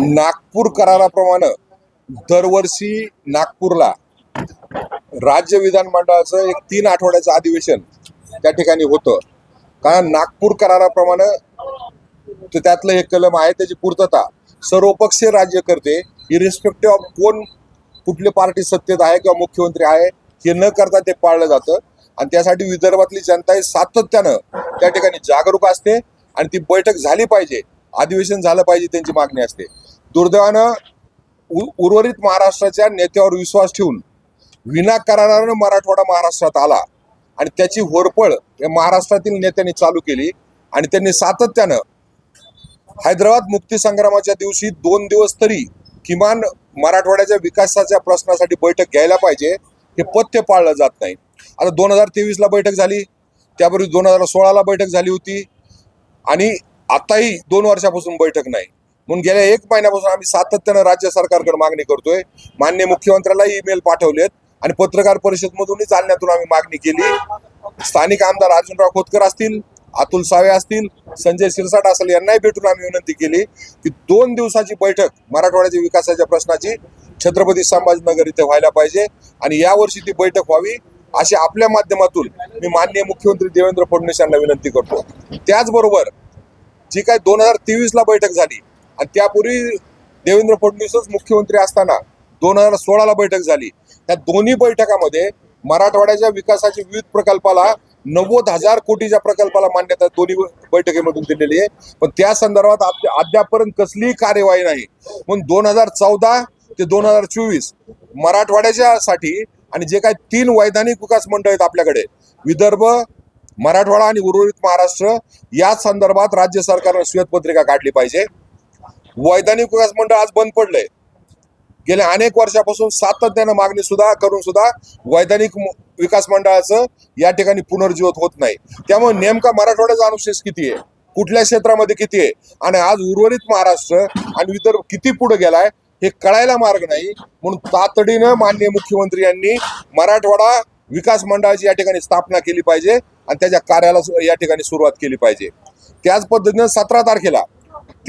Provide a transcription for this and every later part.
नागपूर कराराप्रमाणे दरवर्षी नागपूरला राज्य विधानमंडळाचं एक तीन आठवड्याचं अधिवेशन त्या ठिकाणी होतं. कारण नागपूर कराराप्रमाणे तर त्यातलं हे कलम आहे त्याची पूर्तता सर्वपक्षीय राज्य करते इरिस्पेक्टिव्ह ऑफ कोण कुठली पार्टी सत्तेत आहे किंवा मुख्यमंत्री आहे हे न करता ते पाळलं जातं. आणि त्यासाठी विदर्भातली जनता ही सातत्यानं त्या ठिकाणी जागरूक असते आणि ती बैठक झाली पाहिजे. अधिवेशन झालं पाहिजे त्यांची मागणी असते. दुर्दैवानं उ- उर्वरित महाराष्ट्राच्या नेत्यावर विश्वास ठेवून विना करारानं मराठवाडा महाराष्ट्रात आला आणि त्याची होरपळ या महाराष्ट्रातील नेत्यांनी चालू केली आणि त्यांनी सातत्यानं हैदराबाद मुक्तीसंग्रामाच्या दिवशी दोन दिवस तरी किमान मराठवाड्याच्या विकासाच्या प्रश्नासाठी बैठक घ्यायला पाहिजे हे पथ्य पाळलं जात नाही. आता दोन हजार तेवीसला बैठक झाली त्यापूर्वी दोन हजार सोळाला बैठक झाली होती आणि आताही दोन वर्षापासून बैठक नाही. म्हणून गेल्या एक महिन्यापासून आम्ही सातत्यानं राज्य सरकारकडे मागणी करतोय. मान्य मुख्यमंत्र्यालाही ईमेल पाठवलेत आणि पत्रकार परिषदमधूनही चालण्यातून आम्ही मागणी केली. स्थानिक आमदार अर्जुनराव खोतकर असतील अतुल सावे असतील संजय शिरसाट असेल यांनाही भेटून आम्ही विनंती केली की दोन दिवसाची बैठक मराठवाड्याच्या विकासाच्या प्रश्नाची छत्रपती संभाजीनगर इथे व्हायला पाहिजे आणि यावर्षी ती बैठक व्हावी अशी आपल्या माध्यमातून मी माननीय मुख्यमंत्री देवेंद्र फडणवीस यांना विनंती करतो. त्याचबरोबर जी काय दोन हजार तेवीसला बैठक झाली आणि त्यापूर्वी देवेंद्र फडणवीसच मुख्यमंत्री असताना दोन हजार सोळाला बैठक झाली. त्या दोन्ही बैठकामध्ये मराठवाड्याच्या विकासाच्या विविध प्रकल्पाला नव्वद हजार कोटीच्या प्रकल्पाला मान्यता दोन्ही बैठकीमधून दिलेली आहे. पण त्या संदर्भात अद्यापर्यंत कसलीही कार्यवाही नाही. म्हणून दोन हजार चौदा ते दोन हजार चोवीस मराठवाड्याच्या साठी आणि जे काही तीन वैधानिक विकास मंडळ आहेत आपल्याकडे विदर्भ मराठवाडा आणि उर्वरित महाराष्ट्र या संदर्भात राज्य सरकारनं श्वेतपत्रिका काढली पाहिजे. वैधानिक विकास मंडळ आज बंद पडलंय. गेल्या अनेक वर्षापासून सातत्यानं मागणी सुद्धा करून सुद्धा वैधानिक विकास मंडळाचं या ठिकाणी पुनर्जीवित होत नाही. त्यामुळे नेमका मराठवाड्याचा अनुशेष किती आहे? कुठल्या क्षेत्रामध्ये किती आहे? आणि आज उर्वरित महाराष्ट्र आणि विदर्भ किती पुढे गेलाय हे कळायला मार्ग नाही. म्हणून तातडीनं माननीय मुख्यमंत्री यांनी मराठवाडा विकास मंडळाची या ठिकाणी स्थापना केली पाहिजे. आणि त्याच्या कार्याला सु- या ठिकाणी सुरुवात केली पाहिजे. त्याच पद्धतीनं सतरा तारखेला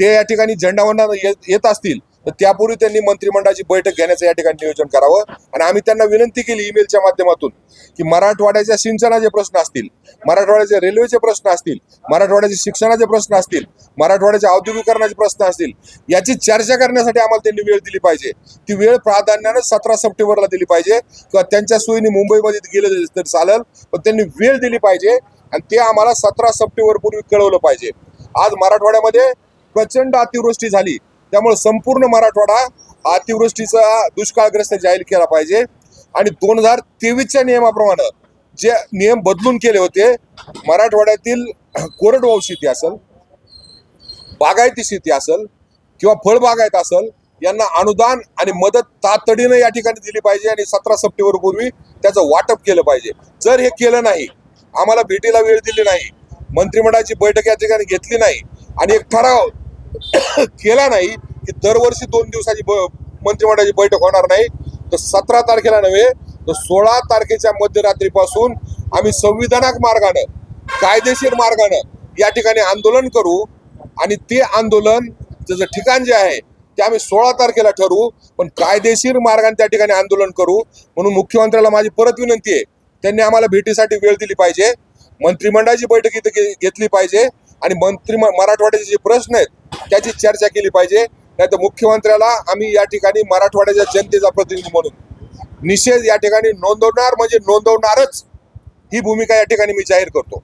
ते या ठिकाणी झेंडावंडा येत येत असतील तर त्यापूर्वी त्यांनी मंत्रिमंडळाची बैठक घेण्याचं या ठिकाणी नियोजन करावं. आणि आम्ही त्यांना विनंती केली ईमेलच्या माध्यमातून की मराठवाड्याच्या सिंचनाचे प्रश्न असतील मराठवाड्याचे रेल्वेचे प्रश्न असतील मराठवाड्याचे शिक्षणाचे प्रश्न असतील मराठवाड्याच्या औद्योगिकरणाचे प्रश्न असतील याची चर्चा करण्यासाठी आम्हाला त्यांनी वेळ दिली पाहिजे. ती वेळ प्राधान्यानं सतरा सप्टेंबरला दिली पाहिजे. किंवा त्यांच्या सोयीने मुंबईमध्ये गेलं तरी चालेल पण त्यांनी वेळ दिली पाहिजे आणि ते आम्हाला सतरा सप्टेंबर पूर्वी कळवलं पाहिजे. आज मराठवाड्यामध्ये प्रचंड अतिवृष्टी झाली. त्यामुळे संपूर्ण मराठवाडा अतिवृष्टीचा दुष्काळग्रस्त जाहीर केला पाहिजे. आणि दोन हजार तेवीसच्या नियमाप्रमाणे जे नियम बदलून केले होते मराठवाड्यातील कोरडवाहू शेती असेल बागायती शेती असेल किंवा फळबागायत असेल यांना अनुदान आणि मदत तातडीनं या ठिकाणी दिली पाहिजे आणि सतरा सप्टेंबर पूर्वी त्याचं वाटप केलं पाहिजे. जर हे केलं नाही आम्हाला भेटीला वेळ दिली नाही मंत्रिमंडळाची बैठक या ठिकाणी घेतली नाही आणि एक ठराव केला नाही की दरवर्षी दोन दिवसाची ब- मंत्रिमंडळाची बैठक होणार नाही तर सतरा तारखेला नव्हे तर सोळा तारखेच्या मध्यरात्रीपासून आम्ही संविधानाक मार्गानं कायदेशीर मार्गानं या ठिकाणी आंदोलन करू आणि ते आंदोलन त्याचं ठिकाण जे आहे ते आम्ही सोळा तारखेला ठरवू पण कायदेशीर मार्गाने त्या ठिकाणी आंदोलन करू म्हणून मुख्यमंत्र्याला माझी परत विनंती आहे त्यांनी आम्हाला भेटीसाठी वेळ दिली पाहिजे मंत्रिमंडळाची बैठक इथं घे- घेतली पाहिजे आणि मंत्री मराठवाड्याचे जे प्रश्न आहेत त्याची चर्चा केली पाहिजे. नाही तर मुख्यमंत्र्याला आम्ही या ठिकाणी मराठवाड्याच्या जनतेचा प्रतिनिधी म्हणून निषेध या ठिकाणी नोंदवणार म्हणजे नोंदवणारच ही भूमिका या ठिकाणी मी जाहीर करतो.